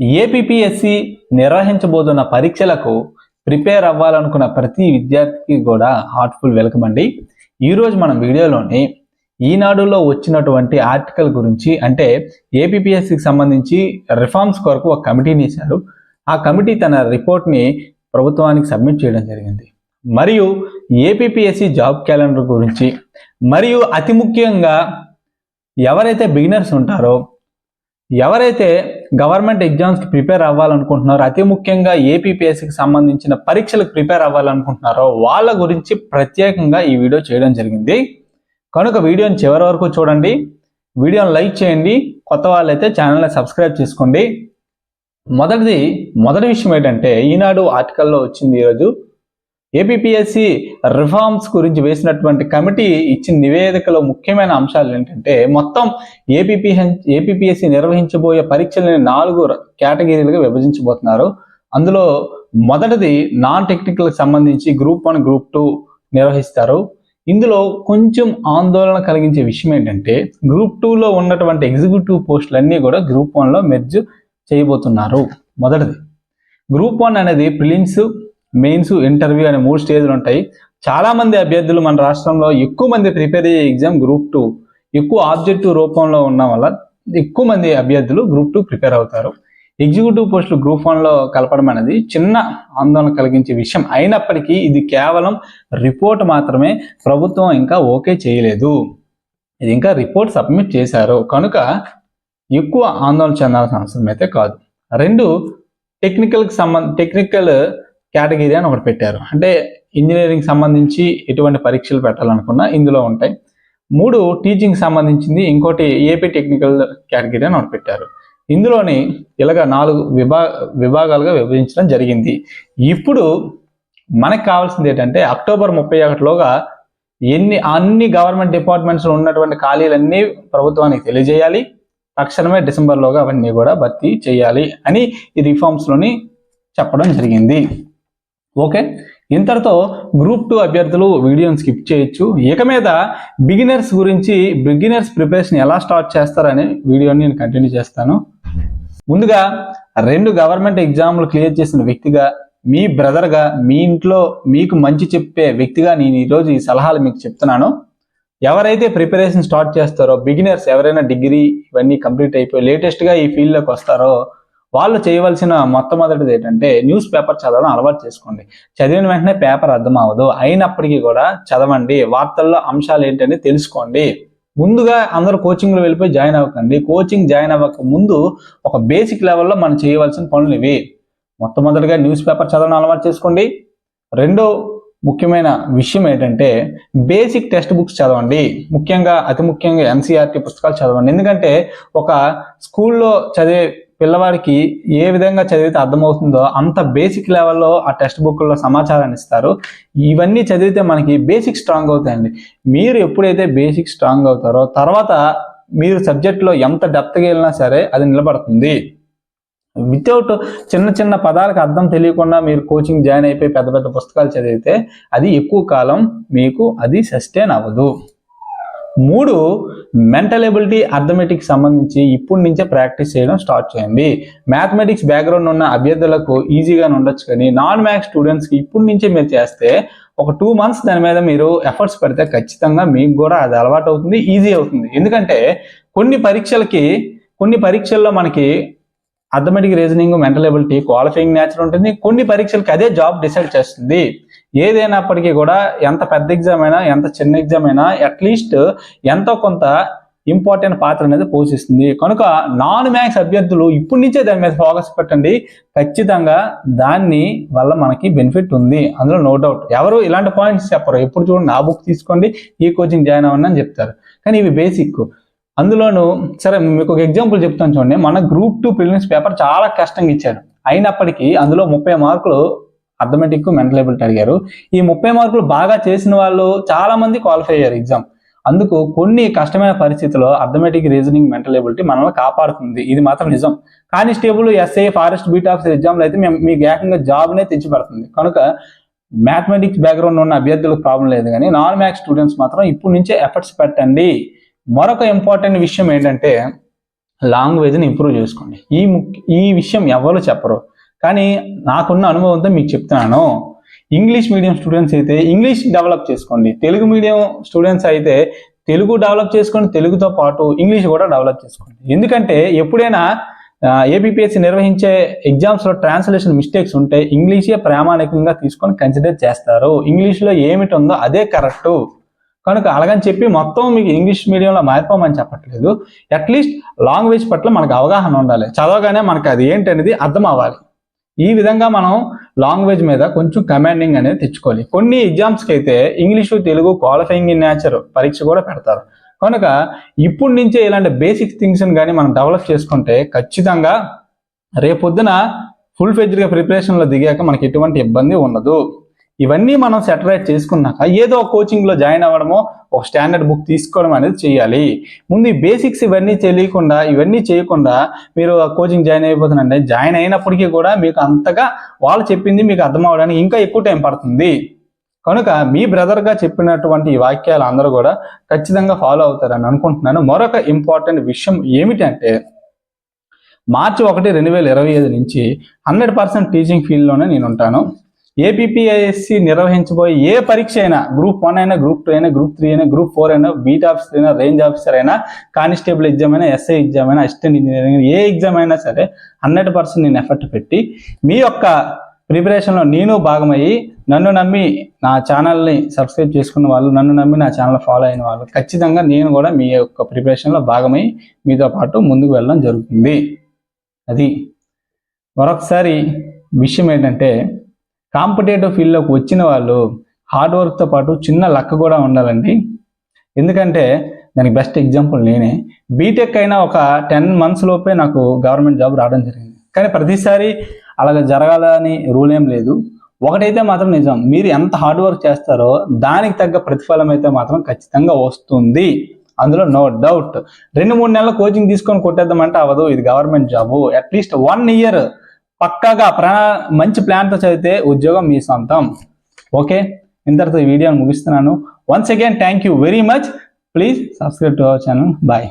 APPSC నిర్వహించబోతున్న పరీక్షలకు prepare అవ్వాలనుకున్న ప్రతి విద్యార్థికి కూడా హార్ట్ఫుల్ వెల్కమ్ అండి. ఈరోజు మనం వీడియోలోని ఈనాడులో వచ్చినటువంటి ఆర్టికల్ గురించి అంటే ఏపీపీఎస్సికి సంబంధించి రిఫార్మ్స్ కొరకు ఒక కమిటీని ఇచ్చారు. ఆ కమిటీ తన రిపోర్ట్ని ప్రభుత్వానికి సబ్మిట్ చేయడం జరిగింది. మరియు ఏపీపీఎస్సి జాబ్ క్యాలెండర్ గురించి మరియు అతి ముఖ్యంగా ఎవరైతే బిగినర్స్ ఉంటారో ఎవరైతే గవర్నమెంట్ ఎగ్జామ్స్కి ప్రిపేర్ అవ్వాలనుకుంటున్నారో అతి ముఖ్యంగా ఏపీపీఎస్సికి సంబంధించిన పరీక్షలకు ప్రిపేర్ అవ్వాలనుకుంటున్నారో వాళ్ళ గురించి ప్రత్యేకంగా ఈ వీడియో చేయడం జరిగింది. కనుక వీడియోని చివరి వరకు చూడండి. వీడియోని లైక్ చేయండి. కొత్త వాళ్ళైతే ఛానల్ని సబ్స్క్రైబ్ చేసుకోండి. మొదటిది మొదటి విషయం ఏంటంటే ఈనాడు ఆర్టికల్లో వచ్చింది ఈరోజు ఏపీపీఎస్సి రిఫార్మ్స్ గురించి వేసినటువంటి కమిటీ ఇచ్చిన నివేదికలో ముఖ్యమైన అంశాలు ఏంటంటే మొత్తం ఏపీపీ ఏపీఎస్సి నిర్వహించబోయే పరీక్షలని నాలుగు కేటగిరీలుగా విభజించబోతున్నారు. అందులో మొదటిది నాన్ టెక్నికల్కి సంబంధించి గ్రూప్ వన్ గ్రూప్ టూ నిర్వహిస్తారు. ఇందులో కొంచెం ఆందోళన కలిగించే విషయం ఏంటంటే గ్రూప్ టూలో ఉన్నటువంటి ఎగ్జిక్యూటివ్ పోస్టులన్నీ కూడా గ్రూప్ వన్లో మెర్జ్ చేయబోతున్నారు. మొదటిది. గ్రూప్ వన్ అనేది ప్రిలిమ్స్ మెయిన్స్ ఇంటర్వ్యూ అనే మూడు స్టేజ్లు ఉంటాయి. చాలా మంది అభ్యర్థులు మన రాష్ట్రంలో ఎక్కువ మంది ప్రిపేర్ అయ్యే ఎగ్జామ్ గ్రూప్ టూ ఎక్కువ ఆబ్జెక్టివ్ రూపంలో ఉన్న వల్ల ఎక్కువ మంది అభ్యర్థులు గ్రూప్ టూ ప్రిపేర్ అవుతారు. ఎగ్జిక్యూటివ్ పోస్టులు గ్రూప్ వన్లో కలపడం అనేది చిన్న ఆందోళన కలిగించే విషయం అయినప్పటికీ ఇది కేవలం రిపోర్ట్ మాత్రమే. ప్రభుత్వం ఇంకా ఓకే చేయలేదు. ఇది ఇంకా రిపోర్ట్ సబ్మిట్ చేశారు. కనుక ఎక్కువ ఆందోళన చెందాల్సిన అవసరం అయితే కాదు. రెండు టెక్నికల్కి సంబంధ టెక్నికల్ కేటగిరీ అని ఒకటి పెట్టారు. అంటే ఇంజనీరింగ్ సంబంధించి ఎటువంటి పరీక్షలు పెట్టాలనుకున్నా ఇందులో ఉంటాయి. మూడు టీచింగ్ సంబంధించింది ఇంకోటి ఏపీ టెక్నికల్ కేటగిరీ అని ఒకటి పెట్టారు. ఇందులోని ఇలాగ నాలుగు విభా విభాగాలుగా విభజించడం జరిగింది. ఇప్పుడు మనకు కావాల్సింది ఏంటంటే అక్టోబర్ ముప్పై ఒకటిలోగా ఎన్ని అన్ని గవర్నమెంట్ డిపార్ట్మెంట్స్లో ఉన్నటువంటి ఖాళీలన్నీ ప్రభుత్వానికి తెలియజేయాలి. తక్షణమే డిసెంబర్లోగా అవన్నీ కూడా భర్తీ చేయాలి అని ఈ రిఫార్మ్స్లోని చెప్పడం జరిగింది. ఓకే? ఇంతటితో గ్రూప్ టూ అభ్యర్థులు వీడియోని స్కిప్ చేయొచ్చు. ఇక మీద బిగినర్స్ గురించి బిగినర్స్ ప్రిపరేషన్ ఎలా స్టార్ట్ చేస్తారని వీడియోని నేను కంటిన్యూ చేస్తాను. ముందుగా రెండు గవర్నమెంట్ ఎగ్జామ్లు క్లియర్ చేసిన వ్యక్తిగా మీ బ్రదర్గా మీ ఇంట్లో మీకు మంచి చెప్పే వ్యక్తిగా నేను ఈరోజు ఈ సలహాలు మీకు చెప్తున్నాను. ఎవరైతే ప్రిపరేషన్ స్టార్ట్ చేస్తారో బిగినర్స్ ఎవరైనా డిగ్రీ ఇవన్నీ కంప్లీట్ అయిపోయి లేటెస్ట్గా ఈ ఫీల్డ్లోకి వస్తారో వాళ్ళు చేయవలసిన మొట్టమొదటిది ఏంటంటే న్యూస్ పేపర్ చదవడం అలవాటు చేసుకోండి. చదివిన వెంటనే పేపర్ అర్థం అవ్వదు. అయినప్పటికీ కూడా చదవండి. వార్తల్లో అంశాలు ఏంటని తెలుసుకోండి. ముందుగా అందరూ కోచింగ్లో వెళ్ళిపోయి జాయిన్ అవ్వకండి. కోచింగ్ జాయిన్ అవ్వక ముందు ఒక బేసిక్ లెవెల్లో మనం చేయవలసిన పనులు ఇవి. మొట్టమొదటిగా న్యూస్ పేపర్ చదవడం అలవాటు చేసుకోండి. రెండో ముఖ్యమైన విషయం ఏంటంటే బేసిక్ టెక్స్ట్ బుక్స్ చదవండి. ముఖ్యంగా అతి ముఖ్యంగా ఎన్సీఆర్టీ పుస్తకాలు చదవండి. ఎందుకంటే ఒక స్కూల్లో చదివే పిల్లవాడికి ఏ విధంగా చదివితే అర్థమవుతుందో అంత బేసిక్ లెవెల్లో ఆ టెక్స్ట్ బుక్లో సమాచారాన్ని ఇస్తారు. ఇవన్నీ చదివితే మనకి బేసిక్ స్ట్రాంగ్ అవుతాయండి. మీరు ఎప్పుడైతే బేసిక్ స్ట్రాంగ్ అవుతారో తర్వాత మీరు సబ్జెక్ట్లో ఎంత డెప్త్గా వెళ్ళినా సరే అది నిలబడుతుంది. వితౌట్ చిన్న చిన్న పదాలకు అర్థం తెలియకుండా మీరు కోచింగ్ జాయిన్ అయిపోయి పెద్ద పెద్ద పుస్తకాలు చదివితే అది ఎక్కువ కాలం మీకు అది సస్టైన్ అవ్వదు. మూడు మెంటల్ ఎబిలిటీ అర్థమెటిక్ సంబంధించి ఇప్పటి నుంచే ప్రాక్టీస్ చేయడం స్టార్ట్ చేయండి. మ్యాథమెటిక్స్ బ్యాక్గ్రౌండ్ ఉన్న అభ్యర్థులకు ఈజీగానే ఉండొచ్చు కానీ నాన్ మ్యాథ్స్ స్టూడెంట్స్కి ఇప్పటి నుంచే మీరు చేస్తే ఒక టూ మంత్స్ దాని మీద మీరు ఎఫర్ట్స్ పెడితే ఖచ్చితంగా మీకు కూడా అది అలవాటు అవుతుంది ఈజీ అవుతుంది. ఎందుకంటే కొన్ని పరీక్షలకి కొన్ని పరీక్షల్లో మనకి arithmetic reasoning mental ability qualifying nature ఉంటుంది. కొన్ని పరీక్షలకి అదే జాబ్ డిసైడ్ చేస్తుంది. ఏదైనప్పటికీ కూడా ఎంత పెద్ద ఎగ్జామ్ అయినా ఎంత చిన్న ఎగ్జామ్ అయినా అట్లీస్ట్ ఎంతో కొంత ఇంపార్టెంట్ పాత్ర అనేది పోషిస్తుంది. కనుక నాన్ మ్యాథ్స్ అభ్యర్థులు ఇప్పటి నుంచే దాని మీద ఫోకస్ పెట్టండి. ఖచ్చితంగా దాన్ని వల్ల మనకి బెనిఫిట్ ఉంది. అందులో నో డౌట్ ఎవరు ఇలాంటి పాయింట్స్ చెప్పరు. ఎప్పుడు చూడండి నా బుక్ తీసుకోండి ఈ కోచింగ్ జాయిన్ అవ్వండి అని చెప్తారు. కానీ ఇవి బేసిక్ అందులోనూ సరే మీకు ఒక ఎగ్జాంపుల్ చెప్తాను చూడండి. మన గ్రూప్ టూ ప్రిలిమ్స్ పేపర్ చాలా కష్టంగా ఇచ్చారు. అయినప్పటికీ అందులో ముప్పై మార్కులు అథమెటిక్ మెంటల్ ఎబిలిటీ అడిగారు. ఈ ముప్పై మార్కులు బాగా చేసిన వాళ్ళు చాలా మంది క్వాలిఫై అయ్యారు ఎగ్జామ్. అందుకు కొన్ని కష్టమైన పరిస్థితుల్లో అథమెటిక్ రీజనింగ్ మెంటల్ ఎబిలిటీ మనల్ని కాపాడుతుంది. ఇది మాత్రం నిజం. Constable SI forest beat officer ఎగ్జామ్లు అయితే మేము మీకు ఏకంగా జాబ్నే తెచ్చిపెడుతుంది కనుక మ్యాథమెటిక్స్ బ్యాక్గ్రౌండ్ ఉన్న అభ్యర్థులకు ప్రాబ్లం లేదు కానీ నాన్ మ్యాథ్స్ స్టూడెంట్స్ మాత్రం ఇప్పుడు నుంచే ఎఫర్ట్స్ పెట్టండి. మరొక ఇంపార్టెంట్ విషయం ఏంటంటే లాంగ్వేజ్ని ఇంప్రూవ్ చేసుకోండి. ఈ ముఖ్య ఈ విషయం ఎవరు చెప్పరు. కానీ నాకున్న అనుభవంతో మీకు చెప్తున్నాను. ఇంగ్లీష్ మీడియం స్టూడెంట్స్ అయితే ఇంగ్లీష్ డెవలప్ చేసుకోండి. తెలుగు మీడియం స్టూడెంట్స్ అయితే తెలుగు డెవలప్ చేసుకోండి తెలుగుతో పాటు ఇంగ్లీష్ కూడా డెవలప్ చేసుకోండి. ఎందుకంటే ఎప్పుడైనా ఏబిపిఎస్సి నిర్వహించే ఎగ్జామ్స్లో ట్రాన్స్లేషన్ మిస్టేక్స్ ఉంటే ఇంగ్లీషే ప్రామాణికంగా తీసుకొని కన్సిడర్ చేస్తారు. ఇంగ్లీష్లో ఏమిటి ఉందో అదే కరెక్టు కనుక అలాగని చెప్పి మొత్తం మీకు ఇంగ్లీష్ మీడియంలో మారిపోమని చెప్పట్లేదు. అట్లీస్ట్ లాంగ్వేజ్ పట్ల మనకు అవగాహన ఉండాలి. చదవగానే మనకు అది ఏంటనేది అర్థం అవ్వాలి ఈ విధంగా మనం లాంగ్వేజ్ మీద కొంచెం కమాండింగ్ అనేది తెచ్చుకోవాలి. కొన్ని ఎగ్జామ్స్కి అయితే English Telugu qualifying in nature పరీక్ష కూడా పెడతారు. కనుక ఇప్పటి నుంచే ఇలాంటి బేసిక్ థింగ్స్ని కానీ మనం డెవలప్ చేసుకుంటే ఖచ్చితంగా రేపొద్దున ఫుల్ ఫెజ్డ్గా ప్రిపరేషన్లో దిగాక మనకి ఎటువంటి ఇబ్బంది ఉండదు. ఇవన్నీ మనం సెటరేట్ చేసుకున్నాక ఏదో కోచింగ్లో జాయిన్ అవ్వడమో ఒక స్టాండర్డ్ బుక్ తీసుకోవడం అనేది చేయాలి. ముందు ఈ బేసిక్స్ ఇవన్నీ తెలియకుండా ఇవన్నీ చేయకుండా మీరు ఆ కోచింగ్ జాయిన్ అయిపోతున్నారంటే జాయిన్ అయినప్పటికీ కూడా మీకు అంతగా వాళ్ళు చెప్పింది మీకు అర్థం అవ్వడానికి ఇంకా ఎక్కువ టైం పడుతుంది. కనుక మీ బ్రదర్గా చెప్పినటువంటి ఈ వాక్యాలు అందరూ కూడా ఖచ్చితంగా ఫాలో అవుతారని అనుకుంటున్నాను. మరొక ఇంపార్టెంట్ విషయం ఏమిటంటే మార్చి ఒకటి రెండు వేల ఇరవై ఐదు నుంచి హండ్రెడ్ పర్సెంట్ టీచింగ్ ఫీల్డ్లోనే నేను ఉంటాను. ఏపీపీఐఎస్సి నిర్వహించబోయే ఏ పరీక్ష అయినా గ్రూప్ వన్ అయినా గ్రూప్ టూ అయినా గ్రూప్ త్రీ అయినా గ్రూప్ ఫోర్ అయినా బీట్ ఆఫీసర్ అయినా రేంజ్ ఆఫీసర్ అయినా కానిస్టేబుల్ ఎగ్జామ్ అయినా ఎస్ఐ ఎగ్జామ్ అయినా అసిస్టెంట్ ఇంజనీరింగ్ ఏ ఎగ్జామ్ అయినా సరే హండ్రెడ్ పర్సెంట్ నేను ఎఫర్ట్ పెట్టి మీ యొక్క ప్రిపరేషన్లో నేను భాగమయ్యి నన్ను నమ్మి నా ఛానల్ని సబ్స్క్రైబ్ చేసుకున్న వాళ్ళు నన్ను నమ్మి నా ఛానల్ ఫాలో అయిన వాళ్ళు ఖచ్చితంగా నేను కూడా మీ యొక్క ప్రిపరేషన్లో భాగమై మీతో పాటు ముందుకు వెళ్ళడం జరుగుతుంది. అది మరొకసారి విషయం ఏంటంటే కాంపిటేటివ్ ఫీల్డ్లోకి వచ్చిన వాళ్ళు హార్డ్ వర్క్తో పాటు చిన్న లక్ కూడా ఉండాలండి. ఎందుకంటే దానికి బెస్ట్ ఎగ్జాంపుల్ నేనే. బీటెక్ అయినా ఒక టెన్ మంత్స్ లోపే నాకు గవర్నమెంట్ జాబ్ రావడం జరిగింది. కానీ ప్రతిసారి అలాగ జరగాలని రూల్ ఏం లేదు. ఒకటైతే మాత్రం నిజం మీరు ఎంత హార్డ్ వర్క్ చేస్తారో దానికి తగ్గ ప్రతిఫలం అయితే మాత్రం ఖచ్చితంగా వస్తుంది. అందులో నో డౌట్. రెండు మూడు నెలల కోచింగ్ తీసుకొని కొట్టేద్దామంటే అవ్వదు ఇది government job. At least one year పక్కాగా ప్రాణ మంచి ప్లాన్తో చదివితే ఉద్యోగం మీ సొంతం. ఓకే? ఇంతటితో ఈ వీడియోని ముగిస్తున్నాను. Once again thank you very much please subscribe to our channel bye